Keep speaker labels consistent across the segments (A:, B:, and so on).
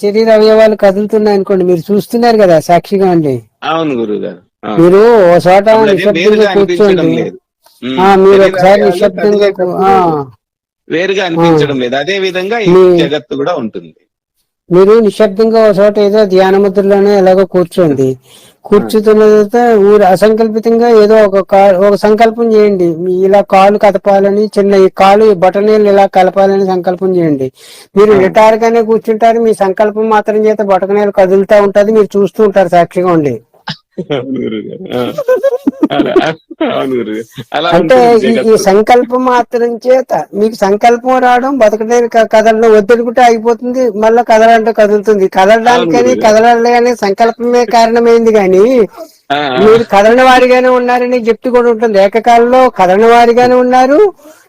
A: శరీర అవయవాలు కదులుతున్నాయి అనుకోండి మీరు చూస్తున్నారు కదా సాక్షిగా అండి.
B: అవును గురువు గారు.
A: మీరు ఓ చోట నిశ్శబ్దంగా కూర్చోండి. మీరు ఒకసారి నిశ్శబ్దంగా
B: వేరుగా అనిపించడం లేదు. అదే విధంగా జగత్తు కూడా ఉంటుంది.
A: మీరు నిశ్శబ్దంగా ఒక చోట ఏదో ధ్యాన ముద్రలోనే ఎలాగో కూర్చోండి. కూర్చుతున్న తర్వాత ఊరు అసంకల్పితంగా ఏదో ఒక ఒక సంకల్పం చేయండి. మీ ఇలా కాలు కదపాలని చిన్న ఈ కాలు ఈ బటనీలు ఇలా కలపాలని సంకల్పం చేయండి. మీరు రిటైర్ గానే కూర్చుంటారు. మీ సంకల్పం మాత్రం చేత బటకనేలు కదులుతా ఉంటది. మీరు చూస్తూ ఉంటారు సాక్షిగా ఉండి. అంటే ఈ-. సంకల్పం మాత్రం చేత మీకు సంకల్పం రావడం బతకడానికి క- కదలడం వద్దనుకుంటే అయిపోతుంది మళ్ళీ కదలంటే కదులుతుంది కదలడానికని
B: అవును.
A: కదలడానికని సంకల్పమే కారణమైంది కానీ. మీరు కదలని వారిగానే ఉన్నారని చెప్తూ కూడా ఉంటుంది. ఏకకాలంలో కదలని వారిగానే ఉన్నారు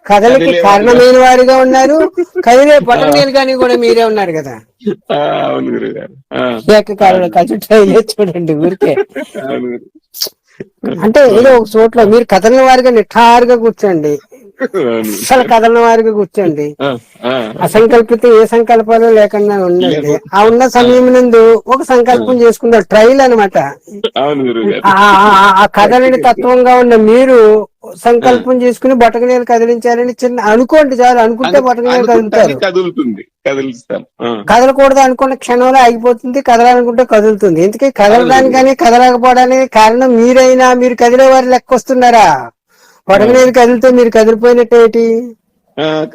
B: కదిలే
A: కారణమైన వారిగా ఉన్నారు కదిలే పట్టణీలు కానీ కూడా మీరే ఉన్నారు కదా. ఏకకాలంలో కలిసి ట్రై చూడండి ఊరికే. అంటే ఏదో ఒక చోట్ల మీరు కదలని వారిగా నిఠారుగా కూర్చోండి. అసలు కదలని వారిగా కూర్చోండి. అసంకల్పిత ఏ సంకల్పాలు లేకుండా ఉండండి. ఆ ఉన్న సమయం నందు ఒక సంకల్పం చేసుకున్నారు ట్రైల్
B: గారు.
A: ఆ కదలని తత్వంగా ఉన్న మీరు సంకల్పం చేసుకుని బొటకనీలు కదిలించాలని చిన్న అనుకోండి చాలు. అనుకుంటే బొటకనీలు
B: అనుకుంటానికి
A: కదులుతారు
B: కదులుతుంది.
A: కదలకూడదు అనుకున్న క్షణంలో ఆగిపోతుంది. కదలాలనుకుంటే కదులుతుంది. ఎందుకే? కదలడానికి కానీ కదలకపోవడానికి కారణం మీరైనా మీరు కదిలే వారి లెక్క వస్తున్నారా? బొటకనీలు కదిలితే మీరు కదిలిపోయినట్టేటి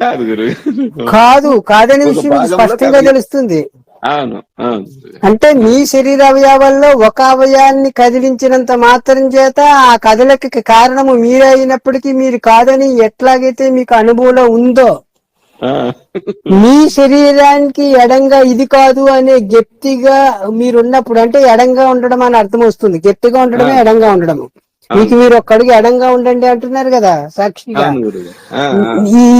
B: కాదు గురువు
A: కాదు కాదనే విషయం స్పష్టంగా తెలుస్తుంది.
B: అవును.
A: అంటే మీ శరీర అవయవాల్లో ఒక అవయాన్ని కదిలించినంత మాత్రం చేత ఆ కదలికకి కారణము మీరే అయినప్పటికీ మీరు కాదని ఎట్లాగైతే మీకు అనుభవంలో ఉందో. మీ శరీరానికి ఎడంగా ఇది కాదు అనే గట్టిగా మీరున్నప్పుడు అంటే ఎడంగా ఉండడం అని అర్థం వస్తుంది. గట్టిగా ఉండడమే ఎడంగా ఉండడము. మీకు మీరు ఒక్కడికి ఎడంగా ఉండండి అంటున్నారు కదా సాక్షిగా.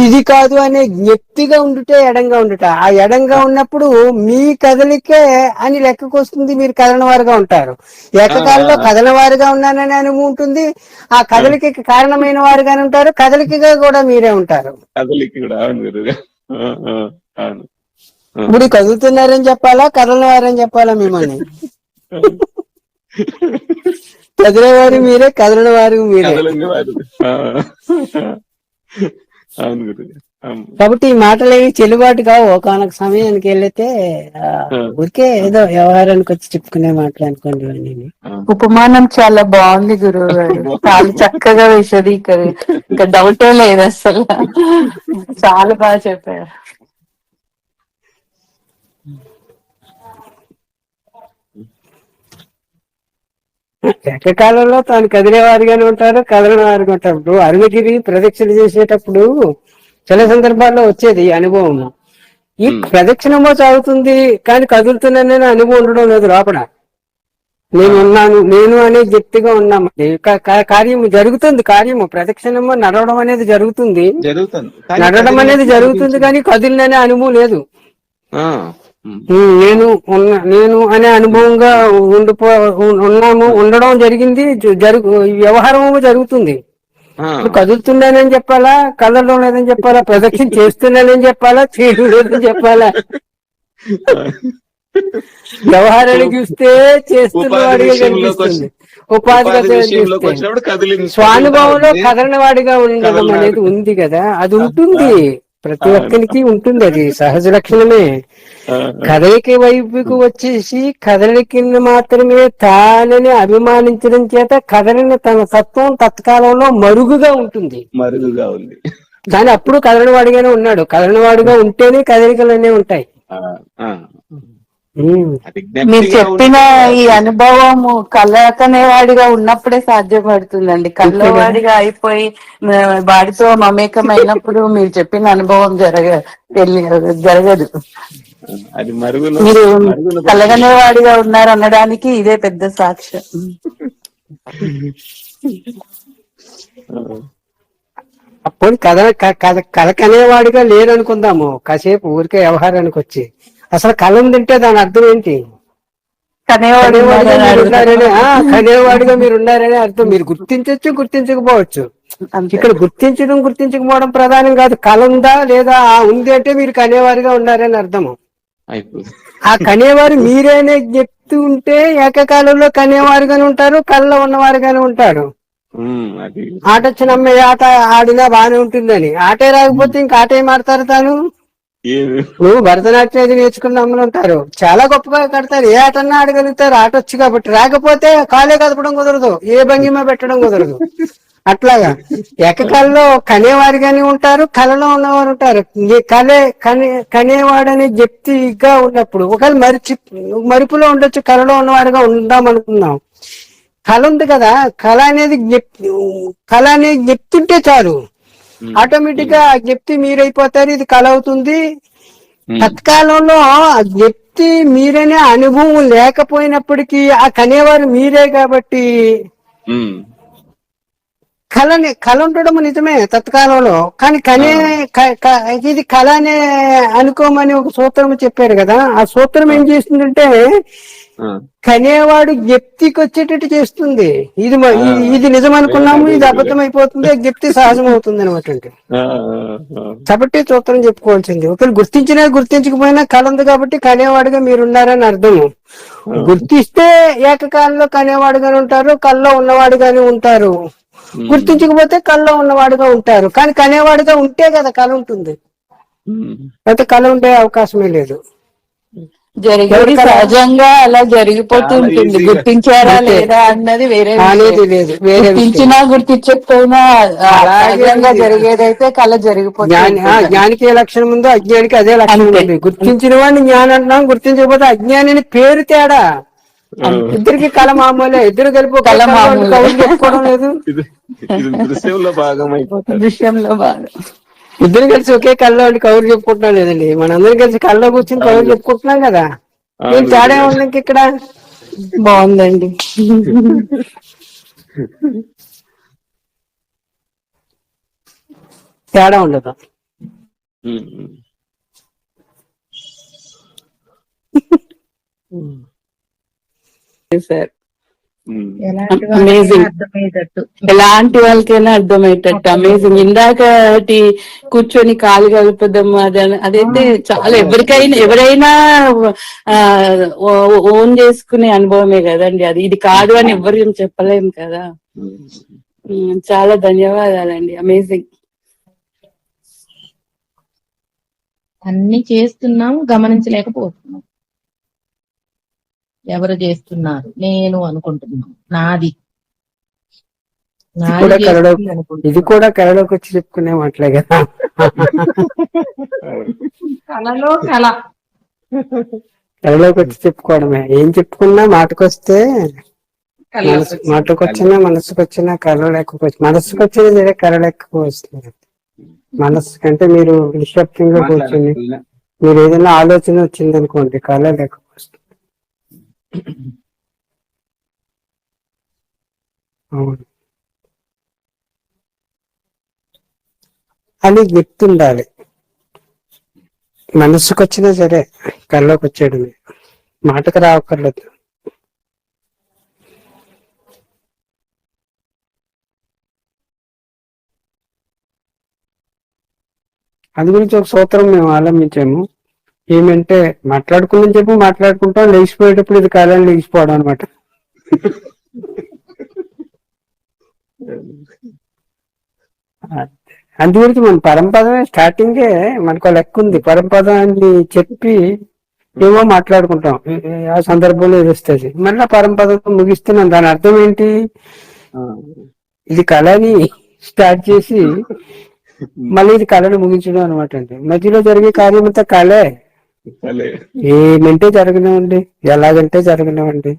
A: ఇది కాదు అనే ఎత్తిగా ఉండుటే ఎడంగా ఉండుట. ఆ ఎడంగా ఉన్నప్పుడు మీ కదలికే అని లెక్కకు వస్తుంది మీరు కదలని వారుగా ఉంటారు. ఏకకాలంలో కదలని వారుగా ఉన్నానని అనుభవం ఉంటుంది. ఆ కదలికకి కారణమైన వారుగానే ఉంటారు. కదలికగా కూడా మీరే ఉంటారు.
B: కదలికి
A: ఇప్పుడు కదులుతున్నారని చెప్పాలా కదలని వారని చెప్పాలా మిమ్మల్ని? మీరే కదలని వారు మీరే.
B: కదలంగా వారు. అవును. అవును.
A: కాబట్టి ఈ మాటలేవి చెల్లుబాటు కావు. ఒకనొక సమయానికి వెళితే ఆ, ఊరికే ఏదో వ్యవహారానికి వచ్చి చెప్పుకునే మాటలు అనుకోండి ఇవన్నీ.
C: ఉపమానం చాలా బాగుంది గురువు గారు. చాలా చక్కగా విశదీకరి ఇంకా డౌటే లేదు అసలు. చాలా బాగా చెప్పారు.
A: ఏకకాలంలో తాను కదిలేవారిగానే ఉంటారు కదలని వారిగా ఉంటారు ఇప్పుడు అరుణగిరి ప్రదక్షిణ చేసేటప్పుడు చాలా సందర్భాల్లో వచ్చేది అనుభవం. ఈ ప్రదక్షిణమో సాగుతుంది కానీ కదులుతున్నాననే అనుభవం ఉండడం లేదు లోపల. నేను ఉన్నాను నేను అనే ఉన్నామండి కా- కా- కార్యము జరుగుతుంది కార్యము. ప్రదక్షిణము నడవడం అనేది జరుగుతుంది. నడవడం అనేది జరుగుతుంది కానీ కదిలిననే అనుభవం లేదు. నేను ఉన్న నేను అనే అనుభవంగా ఉండిపో ఉన్నాము ఉండడం జరిగింది జరుగు వ్యవహారం జరుగుతుంది. కదులుతున్నానని చెప్పాలా కదలడం లేదని చెప్పాలా ప్రదక్షిణ చేస్తున్నానని చెప్పాలా చేయడం లేదని చెప్పాలా? వ్యవహారాన్ని చూస్తే చేస్తున్న
B: ఉపాధి
A: వాడిగా కనిపిస్తుంది. స్వానుభవంలో. కదలని వాడిగా ఉండడం. అనేది ఉంది కదా అది ఉంటుంది. ప్రతి ఒక్కరికి ఉంటుంది అది సహజ లక్షణమే. కదలిక వైపుకు వచ్చేసి కదలికని మాత్రమే తానని అభిమానించడం చేత కదలిన తన తత్వం తత్కాలంలో మరుగుగా ఉంటుంది
B: మరుగుగా ఉంది
A: కానీ అప్పుడు కదలని వాడిగానే ఉన్నాడు కదలని వాడిగా ఉంటేనే ఉంటాయి.
B: ఆ.
A: ఉమ్.
B: అది
C: మీరు చెప్పిన ఈ అనుభవము కలకనేవాడిగా ఉన్నప్పుడే సాధ్యపడుతుందండి కళ్ళవాడిగా అయిపోయి వాడితో మమేకమైనప్పుడు మీరు చెప్పిన అనుభవం జరగ తెలి- జరగదు.
B: అది మరుగున
C: మీరు కలగనేవాడిగా ఉన్నారు అనడానికి ఇదే పెద్ద సాక్ష్యం.
A: అప్పుడు కథ కథ కలకనేవాడిగా లేరనుకుందాము కాసేపు ఊరికే వ్యవహారానికి వచ్చి అసలు కళ ఉందంటే దాని అర్థం ఏంటి?
C: కనేవాడు
A: కనేవాడిగా మీరు. ఉన్నారని అర్థం. మీరు గుర్తించవచ్చు గుర్తించకపోవచ్చు. ఇక్కడ గుర్తించడం గుర్తించకపోవడం ప్రధానం కాదు. కళ ఉందా లేదా ఆ ఉంది అంటే మీరు కనేవారిగా ఉన్నారని అర్థము. ఆ కనేవారు మీరేనే చెప్తూ ఉంటే ఏకకాలంలో కనేవారుగానే ఉంటారు కళ్ళలో ఉన్నవారుగానే ఉంటారు. ఆట వచ్చినమ్మ ఈ ఆట ఆడినా బానే ఉంటుందని. ఆటే రాకపోతే ఇంకా ఆట ఏం ఆడతారు తాను? నువ్వు భరతనాట్యం అది నేర్చుకున్న అమ్మలు ఉంటారు. చాలా గొప్పగా కడతారు. ఏ ఆటన్నా ఆడగలుగుతారు. ఆట కాబట్టి. రాకపోతే కాలే కదపడం కుదరదు. ఏ భంగిమ పెట్టడం కుదరదు. అట్లాగా. ఏకకాలంలో కనేవారిగానే ఉంటారు. కళలో ఉన్నవారు ఉంటారు. ఈ కలే కనే కనేవాడని జప్తిగా ఉన్నప్పుడు ఒకవేళ మరిచి మరుపులో ఉండొచ్చు కళలో ఉన్నవారుగా ఉందాం అనుకుందాం కళ ఉంది కదా. కళ అనేది కళ అనేది చెప్తుంటే చాలు. ఆటోమేటిక్గా జ్ఞప్తి మీరైపోతారు ఇది కళ అవుతుంది
B: ఉమ్,
A: తత్కాలంలో వ్యక్తి మీరనే అనుభవం లేకపోయినప్పటికీ ఆ కనేవారు మీరే కాబట్టి
B: ఉమ్,
A: కళని కళ ఉండడం నిజమే తత్కాలంలో. కానీ కనే ఇది కళ అనే అనుకోమని ఒక సూత్రం చెప్పారు కదా. ఆ సూత్రం ఏం చేస్తుందంటే కనేవాడు వ్యక్తికి వచ్చేటట్టు చేస్తుంది. ఇది ఇది నిజం అనుకున్నాము ఇది అబద్ధం అయిపోతుంది వ్యక్తి సహజం అవుతుంది అనమాట కాబట్టి సూత్రం చెప్పుకోవాల్సింది. ఒకరు గుర్తించినా గుర్తించకపోయినా కళ ఉంది కాబట్టి కనేవాడుగా మీరున్నారని అర్థం గుర్తిస్తే ఏకకాలంలో కనేవాడుగానే ఉంటారు కళ్ళలో ఉన్నవాడుగానే ఉంటారు. గుర్తించకపోతే కళ్ళలో ఉన్నవాడుగా ఉంటారు. కానీ కనేవాడుగా ఉంటే కదా కళ ఉంటుంది. అయితే కళ ఉండే అవకాశమే లేదు.
C: జరిగేది సహజంగా అలా జరిగిపోతూ
B: చాలా
C: ఉంటుంది
B: easy గా.
C: గుర్తించారా. లేదా అన్నది వేరే.
A: లేదు.
C: గుర్తించినా గుర్తించకపోయినా సహజంగా. జరిగేదైతే కళ జరిగిపోతుంది
A: జ్ఞాని ఆ, జ్ఞానికి ఏ లక్షణం ఉందో అజ్ఞానికి అదే లక్షణం. ఉంది గుర్తించిన వాడిని జ్ఞానం అంటున్నాం గుర్తించకపోతే అజ్ఞాని పేరు తేడా ఇద్దరికి కళ మామూలే ఇద్దరు కలిపి
C: కళ మామూలే.
A: కవులు చెప్పుకోవడం లేదు
B: ఇది ఇది దృశ్యంలో భాగం అయిపోతుంది
C: దృశ్యంలో బాగా
A: ఇద్దరు కలిసి ఒకే కళ్ళలో ఉండి చెప్పుకుంటున్నాం లేదండి మనందరం కలిసి కళ్ళలో కూర్చొని కవులు చెప్పుకుంటున్నాం కదా. ఏం తేడా ఉంది ఇంక ఇక్కడ?
C: బాగుందండి.
A: తేడా ఉండదు.
C: సార్.
D: ఎలాంటి. వాళ్ళకైనా అర్థమయ్యేటట్టు.
C: అమేజింగ్ ఇందాకటి కూర్చొని కాలు కలుపుదాం అది అదైతే చాలా ఎవరికైనా ఎవరైనా ఓన్ చేసుకునే అనుభవమే కదండి అది. ఇది కాదు అని ఎవరు చెప్పలేము కదా. చాలా ధన్యవాదాలండి. అమేజింగ్
D: అన్ని చేస్తున్నాం గమనించలేకపోతున్నాం ఎవరు చేస్తున్నారు? నేను అనుకుంటున్నాను. నాది.
A: ఇది కూడా కళలోకి వచ్చి చెప్పుకునే మాటలే కదా.
D: కళలో కళ.
A: కళలోకి వచ్చి చెప్పుకోవడమే. ఏం చెప్పుకున్నా మాటకొస్తే
D: కళలోకి
A: మనసు మాటకు వచ్చినా మనసుకు వచ్చినా కళ లేకపోవచ్చు. మనసుకు వచ్చినా సరే కళ లేకపోతుంది మనసు కంటే మీరు నిశ్శబ్దంగా కూర్చొని మీరు ఏదైనా ఆలోచన వచ్చింది అనుకోండి కళ లేకపోతుంది అవును. అని గుర్తుండాలి. మనసుకు వచ్చినా సరే కళ్ళలోకి వచ్చేయడమే మాటకు రావక్కర్లేదు. అది గురించి ఒక సూత్రం మేము ఆలంబించాము. ఏమంటే మాట్లాడుకుందని చెప్పి మాట్లాడుకుంటాం లేచిపోయేటప్పుడు ఇది కాలాన్ని లేచిపోవడం అనమాట అందు. గురించి మన పరంపదమే స్టార్టింగే మనకు లెక్క ఉంది. పరంపదాన్ని చెప్పి ఏమో మాట్లాడుకుంటాం. ఆ సందర్భంలో ఇది వస్తుంది. మళ్ళీ పరంపదతో ముగిస్తున్నాం దాని అర్థం ఏంటి? ఇది కళని స్టార్ట్ చేసి మళ్ళీ ఇది కళను ముగించడం అనమాట అండి. మధ్యలో జరిగే కార్యం అంతా కళే. ఏమంటే జరగనివ్వండి ఎలాగంటే జరగనివ్వండి.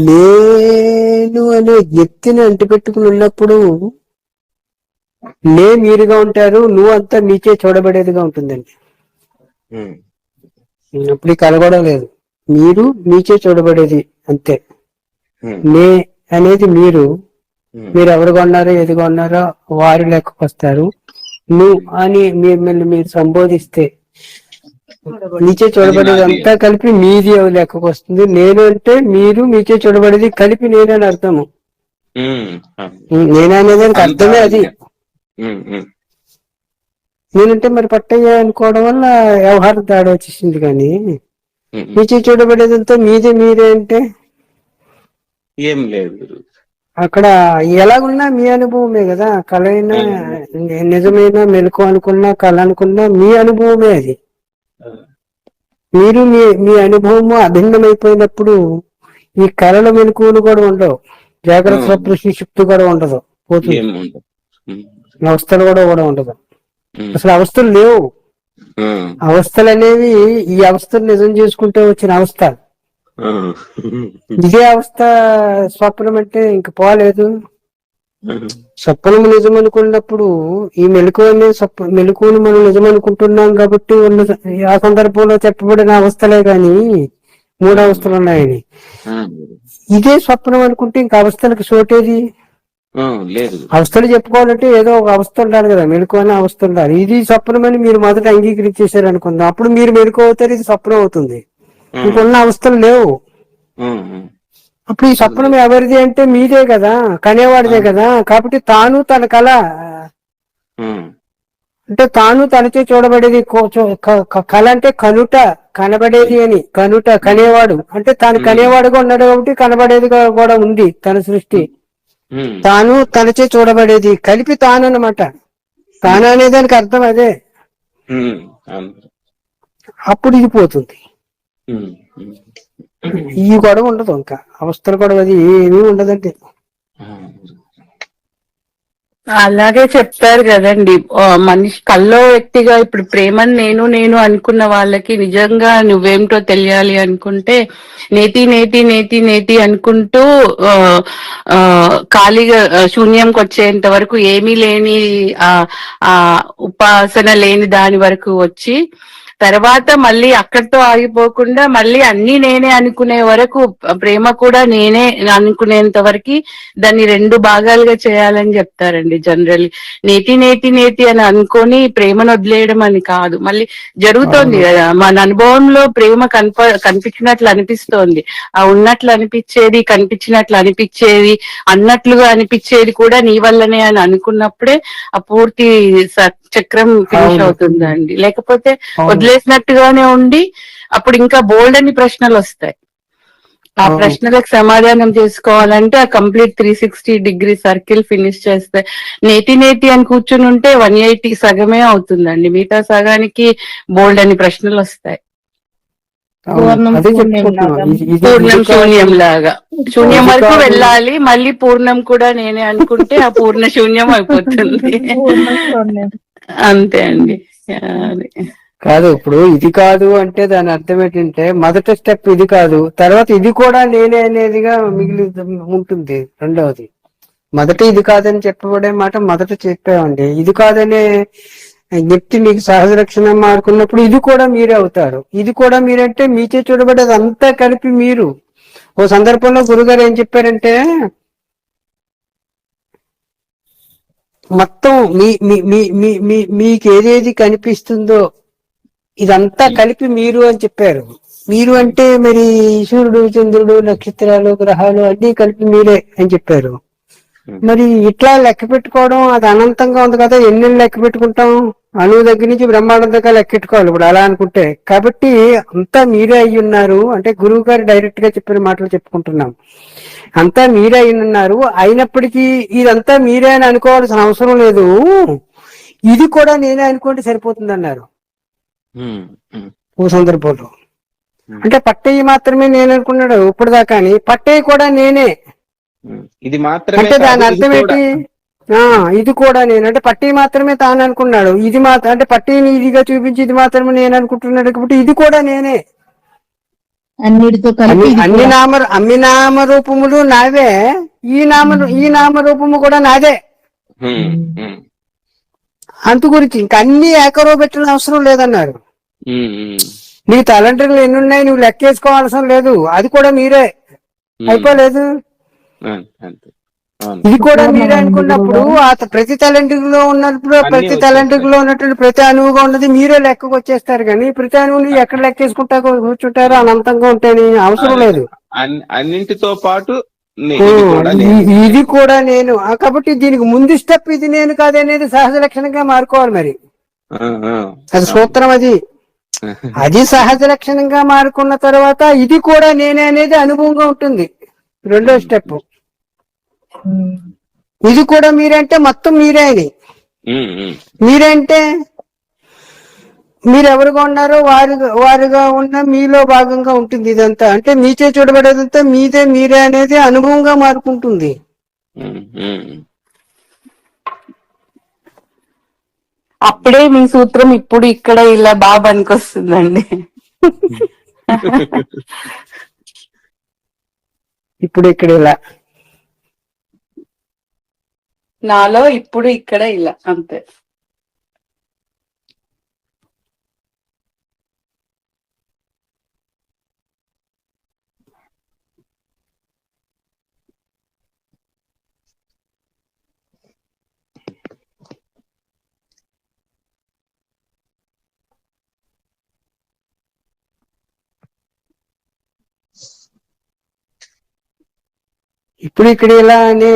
A: నేను అనే వ్యక్తిని అంటిపెట్టుకుని ఉన్నప్పుడు నే మీరుగా ఉంటారు నువ్వు అంతా నీచే చూడబడేదిగా ఉంటుందండి. అప్పుడు కలగడం లేదు. మీరు నీచే చూడబడేది అంతే. నే అనేది మీరు. మీరు ఎవరు కొన్నారో ఏది కొన్నారో వారి లెక్కకు వస్తారు నువ్వు అని మిమ్మల్ని మీరు సంబోధిస్తే నీచే చూడబడేది అంతా కలిపి మీది లెక్కకు వస్తుంది. నేను అంటే మీరు మీచే చూడబడేది కలిపి నేనని అర్థము.
B: ఉమ్, అవును.
A: నేను అనేదానికి అర్థమే అది. నేనంటే మరి పట్టయ్య అనుకోవడం వల్ల వ్యవహారం తేడా వచ్చేసింది కానీ. మీచే చూడబడేదంతా మీదే మీరే అంటే?
B: ఏం లేదు.
A: అక్కడ ఎలాగున్నా మీ అనుభవమే కదా. కళ అయినా నిజమైన మెలకు అనుకున్నా కళ అనుకున్నా మీ అనుభవమే అది. మీరు మీ మీ అనుభవము అభిన్నమైపోయినప్పుడు ఈ కళల మెలకువలు కూడా ఉండవు. జాగ్రత్త స్వప్న కూడా ఉండదు. పోతుంది. అవస్థలు కూడా కూడా ఉండదు. అసలు అవస్థలు లేవు. అవస్థలు అనేవి ఈ అవస్థలు నిజం చేసుకుంటే వచ్చిన అవస్థ. ఇదే అవస్థ స్వప్నం అంటే ఇంక పోలేదు. స్వప్నం నిజం అనుకున్నప్పుడు ఈ మెలకు అనే స్వప్న మెలకువని మనం నిజం అనుకుంటున్నాం కాబట్టి ఉన్న ఆ సందర్భంలో చెప్పబడిన అవస్థలే గాని మూడు అవస్థలు ఉన్నాయని. ఇదే స్వప్నం అనుకుంటే ఇంక అవస్థలకు చోటేది? అవస్థలు చెప్పుకోవాలంటే ఏదో ఒక అవస్థ ఉండాలి కదా మెలకు అనే అవస్థ ఉండాలి. ఇది స్వప్నం అని మీరు మొదట అంగీకరించేశారు అనుకుందాం. అప్పుడు మీరు మెలకు అవుతారు ఇది స్వప్నం అవుతుంది. ఇంకున్న అవస్థలు లేవు. అప్పుడు ఈ స్వప్నం ఎవరిది అంటే మీదే కదా కనేవాడిదే కదా. కాబట్టి తాను తన కళ అంటే తాను తనచే చూడబడేది కళ అంటే కనుట కనబడేది అని కనుట కనేవాడు. అంటే తాను కనేవాడుగా ఉన్నాడు కాబట్టి కనబడేదిగా కూడా ఉంది తన సృష్టి. తాను తనచే చూడబడేది కలిపి తాను అన్నమాట తాను అనే దానికి అర్థం అదే. అప్పుడు ఇది పోతుంది. ఈ గొడవ ఉండదు ఇంకా. అవస్థల గొడవ అది ఏమీ ఉండదండి.
C: అలాగే చెప్పారు కదండి. మనిషి కల్లో వ్యక్తిగా ఇప్పుడు ప్రేమని నేను నేను అనుకున్న వాళ్ళకి నిజంగా నువ్వేమిటో తెలియాలి అనుకుంటే నేతి నేతి నేతి నేతి అనుకుంటూ ఖాళీగా శూన్యంకి వచ్చేంత వరకు ఏమీ లేని ఆ ఆ ఉపాసన లేని దాని వరకు వచ్చి తర్వాత మళ్ళీ అక్కడితో ఆగిపోకుండా మళ్ళీ అన్ని నేనే అనుకునే వరకు ప్రేమ కూడా నేనే అనుకునేంత వరకు దాన్ని రెండు భాగాలుగా చేయాలని చెప్తారండి జనరల్ నేతి నేతి నేతి అని అనుకొని ప్రేమను వదిలేయడం అని కాదు. మళ్ళీ జరుగుతోంది కదా మన అనుభవంలో ప్రేమ కనప కనిపించినట్లు అనిపిస్తోంది. ఆ ఉన్నట్లు అనిపించేది కనిపించినట్లు అనిపించేది అన్నట్లుగా అనిపించేది కూడా నీ వల్లనే అని అనుకున్నప్పుడే ఆ పూర్తి చక్రం ఫినిష్. అవుతుందండి లేకపోతే. వదిలేసినట్టుగానే ఉండి అప్పుడు ఇంకా బోల్డ్ అని ప్రశ్నలు వస్తాయి ఆ. ప్రశ్నలకు సమాధానం చేసుకోవాలంటే ఆ complete three sixty degree circle finish చేస్తే నేతి నేతి అని కూర్చుని ఉంటే వన్ ఎయిటీ సగమే అవుతుందండి మిగతా సగానికి బోల్డ్ అని ప్రశ్నలు వస్తాయి.
D: పూర్ణం శూన్యం లాగా.
C: శూన్యం లాగా శూన్యం
A: ఇది
C: వరకు. వెళ్ళాలి మళ్ళీ పూర్ణం కూడా నేనే అనుకుంటే ఆ పూర్ణ శూన్యం అయిపోతుంది అంతే అండి.
A: కాదు ఇప్పుడు ఇది కాదు అంటే దాని అర్థం ఏంటంటే మొదటి స్టెప్ ఇది కాదు. తర్వాత ఇది కూడా నేనే అనేదిగా మిగిలి ఉంటుంది. రెండవది. మొదట ఇది కాదని చెప్పబడే మాట మొదట చెప్పామండి. ఇది కాదనే వ్యక్తి మీకు సహజ రక్షణ మారుకున్నప్పుడు ఇది కూడా మీరే అవుతారు. ఇది కూడా మీరంటే మీచే చూడబడేది అంతా కలిపి మీరు. ఓ సందర్భంలో గురుగారు ఏం చెప్పారంటే మొత్తం మీ మీ మీ మీ మీకు ఏదేది కనిపిస్తుందో ఇదంతా కలిపి మీరు అని చెప్పారు. మీరు అంటే మరి సూర్యుడు చంద్రుడు నక్షత్రాలు గ్రహాలు అన్ని కలిపి మీరే అని చెప్పారు. మరి ఇట్లా లెక్క పెట్టుకోవడం అది అనంతంగా ఉంది కదా ఎన్ని లెక్క పెట్టుకుంటాం? అణువు దగ్గర నుంచి బ్రహ్మాండం దాకా లెక్కెట్టుకోవాలి ఇప్పుడు అలా అనుకుంటే. కాబట్టి అంతా మీరే అయి ఉన్నారు. అంటే గురువు గారు డైరెక్ట్గా చెప్పిన మాటలు చెప్పుకుంటున్నాం. అంతా మీరే అయి ఉన్నారు. అయినప్పటికీ ఇదంతా మీరే అని అనుకోవాల్సిన అవసరం లేదు. ఇది కూడా నేనే అనుకుంటే సరిపోతుంది అన్నారు ఓ సందర్భంలో. అంటే పట్టయ్య మాత్రమే నేను అనుకున్నాడు ఇప్పుడు దాకా పట్టయ్య కూడా నేనే.
B: ఇది మాత్రమే
A: అంటే దాని అర్థం ఏంటి? ఇది కూడా నేను అంటే పట్టి మాత్రమే తాను అనుకున్నాడు. ఇది మాత్రం అంటే పట్టిని ఇదిగా చూపించి ఇది మాత్రమే నేను అనుకుంటున్నాడు కాబట్టి ఇది కూడా నేనే.
D: అన్నిటితో కలిపి
A: అన్ని. నామ అన్ని నామ రూపములు నావే. ఈ నామ ఈ నామ రూపము కూడా నాదే. అంతు గురించి ఇంక అన్ని ఏకరో పెట్టిన అవసరం లేదన్నారు. నీ తలంటలు ఎన్ని ఉన్నాయి నువ్వు లెక్కేసుకోవాల్సిన లేదు. అది కూడా మీరే. అయిపోలేదు.
B: ఆ, అంతే. అవును
A: ఇది కూడా మీరే అనుకున్నప్పుడు ఆ ప్రతి తలంటిలో ఉన్నప్పుడు
B: అన్నీ
A: ప్రతి
B: వచ్చేస్తాయి.
A: తలంటిలో ఉన్నటువంటి ప్రతి అణువుగా ఉన్నది మీరే లెక్కకు వచ్చేస్తారు కానీ ప్రతి అణువుని ఎక్కడ లెక్కేసుకుంటా కూర్చుంటారు అనంతంగా ఉంటేని అవసరం లేదు.
B: అన్ని- అన్నింటితో పాటు ఇది కూడా నేను.
A: కాబట్టి దీనికి ముందు స్టెప్ ఇది నేను కాదనేది సహజ లక్షణంగా మారుకోవాలి మరి. అది సూత్రం అది. అది సహజ లక్షణంగా మారుకున్న తర్వాత ఇది కూడా నేనే అనేది అనుభవంగా ఉంటుంది. రెండో స్టెప్ ఇది కూడా మీరంటే మొత్తం మీరే అని
B: ఉమ్.
A: మీరంటే మీరు ఎవరుగా ఉన్నారో వారు వారుగా ఉన్న మీలో భాగంగా ఉంటుంది ఇదంతా. అంటే మీచే చూడబడేదంతా మీదే మీరే అనేది అనుభవంగా మారుకుంటుంది.
C: అప్పుడే మీ సూత్రం ఇప్పుడు ఇక్కడ ఇలా బాగా పనికొస్తుందండి
A: ఇప్పుడు ఇక్కడ ఇలా.
C: నాలో ఇప్పుడు ఇక్కడ ఇలా అంతే.
A: ఇప్పుడు ఇక్కడ ఇలా అనే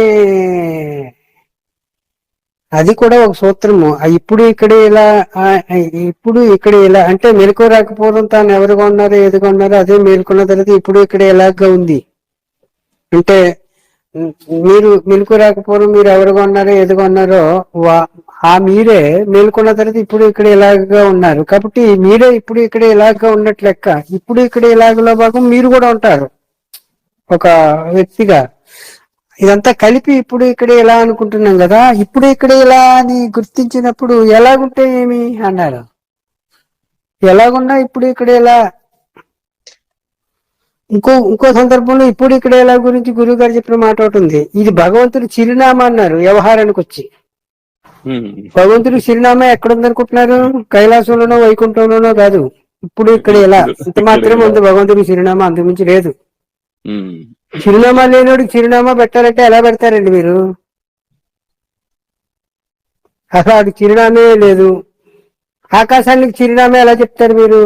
A: అది కూడా ఒక సూత్రము. ఇప్పుడు ఇక్కడ ఇలా ఇప్పుడు ఇక్కడ ఇలా అంటే మెలకు రాకపోవడం తాను ఎవరుగా ఉన్నారో ఏదిగా ఉన్నారో అదే మేలుకున్న తర్వాత ఇప్పుడు ఇక్కడ ఇలాగా ఉంది. అంటే మీరు మెలకు రాకపోవడం మీరు ఎవరుగా ఉన్నారో ఏదిగా ఉన్నారో వా- ఆ మీరే మేలుకున్న తర్వాత ఇప్పుడు ఇక్కడ ఇలాగా ఉన్నారు. కాబట్టి మీరే ఇప్పుడు ఇక్కడ ఇలాగా ఉన్నట్లు లెక్క. ఇప్పుడు ఇక్కడ ఇలాగలో భాగం మీరు కూడా ఉంటారు. ఒక వ్యక్తిగా. ఇదంతా కలిపి ఇప్పుడు ఇక్కడ ఇలా అనుకుంటున్నాం కదా? ఇప్పుడు ఇక్కడ ఇలా అని గుర్తించినప్పుడు ఎలాగుంటే ఏమి అన్నారు ఎలాగున్నా ఇప్పుడు ఇక్కడ ఇలా ఇంకో ఇంకో సందర్భంలో ఇప్పుడు ఇక్కడ ఇలా గురించి గురువు గారు చెప్పిన మాట ఒకటి ఉంది. ఇది భగవంతుడి చిరునామా అన్నారు వ్యవహారానికి వచ్చి. భగవంతుడి చిరునామా అనుకుంటున్నారు కైలాసంలోనో వైకుంఠంలోనో కాదు. ఇప్పుడు ఇక్కడ ఇలా ఇంత మాత్రమే ఉంది. భగవంతుడి చిరునామా అంతకుమించి లేదు. చిరునామా లేనివాడికి చిరునామా పెట్టాలంటే ఎలా పెడతారండి మీరు? అసలు వాడికి చిరునామే లేదు. ఆకాశానికి చిరునామా ఎలా చెప్తారు మీరు?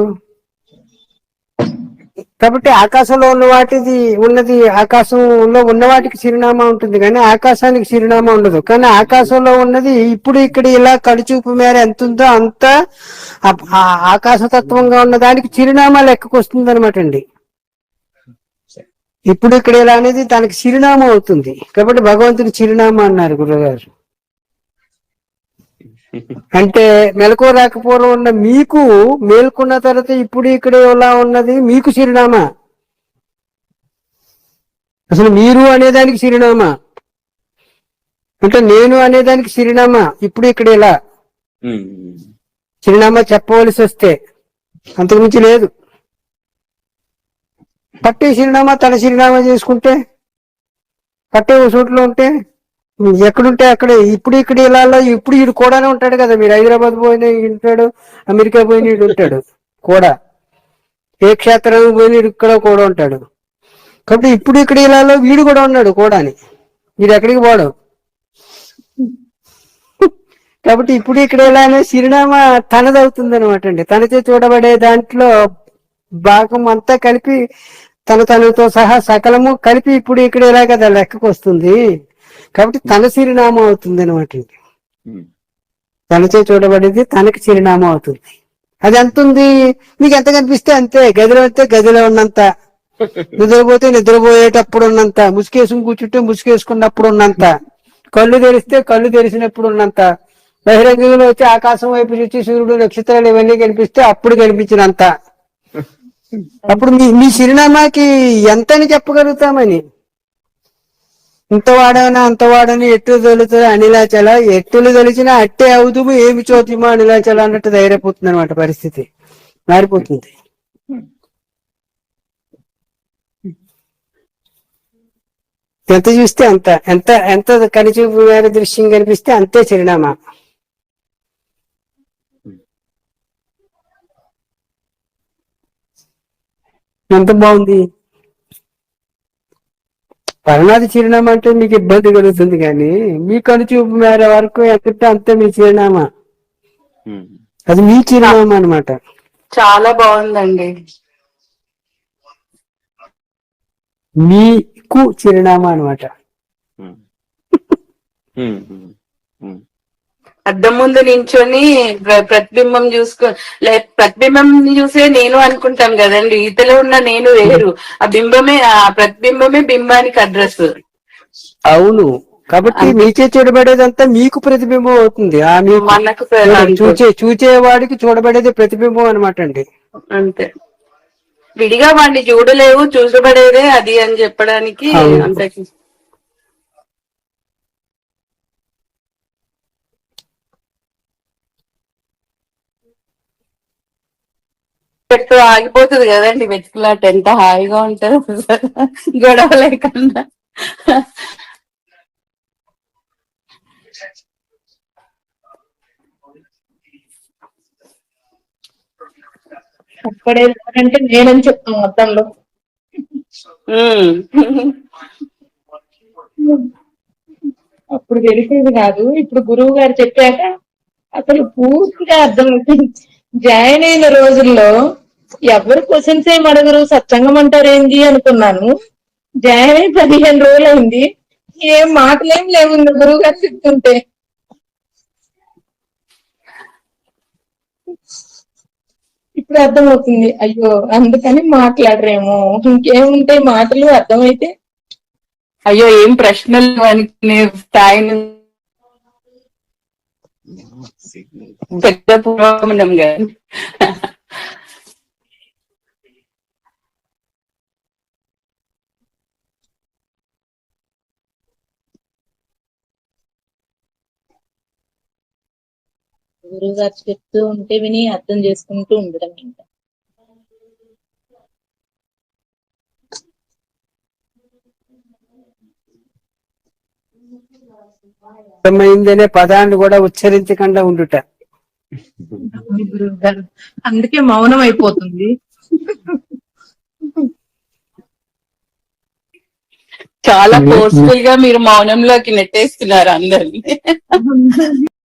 A: కాబట్టి ఆకాశంలో ఉన్న వాటిది ఉన్నది ఆకాశంలో ఉన్న వాటికి చిరునామా ఉంటుంది కానీ ఆకాశానికి చిరునామా ఉండదు. కానీ ఆకాశంలో ఉన్నది ఇప్పుడు ఇక్కడ ఇలా కడుచూపు మేర ఎంత ఉందో అంత ఆకాశతత్వంగా ఉన్న దానికి చిరునామా లెక్కకు వస్తుంది అనమాట అండి. ఇప్పుడు ఇక్కడ ఇలా అనేది దానికి చిరునామా అవుతుంది. కాబట్టి భగవంతుని చిరునామా అన్నారు గురుగారు. అంటే మెలకు రాకపోవడం ఉన్న మీకు మేల్కొన్న తర్వాత ఇప్పుడు ఇక్కడ ఇలా ఉన్నది? మీకు చిరునామా. అసలు మీరు అనేదానికి చిరునామా. అంటే నేను అనేదానికి చిరునామా. ఇప్పుడు ఇక్కడ ఇలా. చిరునామా చెప్పవలసి వస్తే. అంతకుమించి లేదు. పట్టే చిరునామా తన చిరునామా చేసుకుంటే పట్టే ఒక చోట్లో ఉంటే ఎక్కడుంటే అక్కడే ఇప్పుడు ఇక్కడ ఇలా ఇప్పుడు వీడు కూడానే ఉంటాడు కదా మీరు హైదరాబాద్ పోయిన ఉంటాడు అమెరికా పోయిన వీడు ఉంటాడు కూడా. ఏ క్షేత్రం పోయిన ఇక్కడ కూడా ఉంటాడు. కాబట్టి ఇప్పుడు ఇక్కడ ఇలాలో వీడు కూడా ఉన్నాడు కూడాని. వీడు ఎక్కడికి పోడు? కాబట్టి ఇప్పుడు ఇక్కడ ఎలా అనే చిరునామా తనదవుతుంది అనమాట అండి. తనచే చూడబడే దాంట్లో భాగం అంతా కలిపి తన తనతో సహా సకలము కలిపి ఇప్పుడు ఇక్కడ ఎలా కదా లెక్కకు వస్తుంది? కాబట్టి తన చిరునామా అవుతుంది అనమాట. తనచే చూడబడేది తనకి చిరునామా అవుతుంది. అది ఎంత ఉంది? మీకు ఎంత కనిపిస్తే అంతే. గదిలో అయితే గదిలో ఉన్నంత. నిద్రపోతే నిద్రపోయేటప్పుడు ఉన్నంత. ముసుకేసుకుని కూర్చుంటే ముసుకేసుకున్నప్పుడు ఉన్నంత. కళ్ళు తెరిస్తే కళ్ళు తెరిచినప్పుడు ఉన్నంత. బహిరంగంలో వచ్చి ఆకాశం వైపు చూసి సూర్యుడు నక్షత్రాలు ఇవన్నీ కనిపిస్తే అప్పుడు కనిపించినంత. అప్పుడు మీ మీ చిరునామాకి ఎంత అని చెప్పగలుగుతామని? ఇంత వాడనా అంత వాడని ఎట్టు తొలుతుంది అనిలాచల ఎట్టులు తొలిచినా అట్టే అవుతుము ఏమి చోతిమో అనిలాచల అన్నట్టు ధైర్యపోతుంది అనమాట పరిస్థితి. మారిపోతుంది. ఎంత చూస్తే అంత ఎంత ఎంత కనిచూపు మేర దృశ్యం కనిపిస్తే అంతే చిరునామా. ఎంత బాగుంది పరనాది చిరునామా అంటే మీకు ఇబ్బంది కలుగుతుంది కానీ మీ కనుచూపు మేర వరకు ఎంత అంతే మీ చిరునామా. అది మీ చిరునామా అన్నమాట
C: చాలా బాగుందండి
A: మీకు చిరునామా.
B: ఉమ్.
C: అద్దం ముందు నించొని ప్ర- ప్రతిబింబం చూసుకో లే ప్రతిబింబం చూసే నేను అనుకుంటాం కదండి. ఇతలో ఉన్న నేను వేరు. ఆ బింబమే ఆ ప్రతిబింబమే బింబానికి అడ్రస్.
A: అవును. కాబట్టి మీకే చూడబడేదంతా మీకు ప్రతిబింబం అవుతుంది.
C: మనకు.
A: చూచే చూచేవాడికి చూడబడేది ప్రతిబింబం అనమాట అండి
C: అంతే. విడిగా వాడిని చూడలేవు చూసబడేదే అది అని చెప్పడానికి. అంతే పెట్టు ఆగిపోతుంది కదండి. వెతుకులాట ఎంత హాయిగా ఉంటుంది గొడవ లేకుండా.
D: అక్కడేంటే నేనని చెప్తాను మొత్తంలో. అప్పుడు తెలిసేది కాదు. ఇప్పుడు గురువు గారు చెప్పాక అసలు పూర్తిగా అర్థమవుతుంది జాయిన్ అయిన రోజుల్లో ఎవరు క్వశ్చన్స్ ఏం అడగరు? సత్సంగం అంటారేంది అనుకున్నాను. జాయిన్ అయి పదిహేను రోజులు అయింది ఏం మాటలేం లేవు గురువు గారు చెప్తుంటే. ఇప్పుడు అర్థమవుతుంది. అయ్యో అందుకని మాట్లాడరేమో. ఇంకేముంటాయి మాటలు అర్థమైతే.
C: అయ్యో ఏం ప్రశ్నలు అనుకునే స్థాయి నుంచి పెద్ద పూర్వమునం కదా
D: గురువు గారు చెప్తూ ఉంటే విని అర్థం చేసుకుంటూ ఉండడం ఇంకా
A: అర్థమైందనే పదాన్ని కూడా ఉచ్చరించకుండా ఉండుట.
D: గురువు గారు అందుకే మౌనం అయిపోతుంది.
C: చాలా ఫోర్స్ఫుల్గా మీరు మౌనంలోకి నెట్టేస్తున్నారు అందరినీ.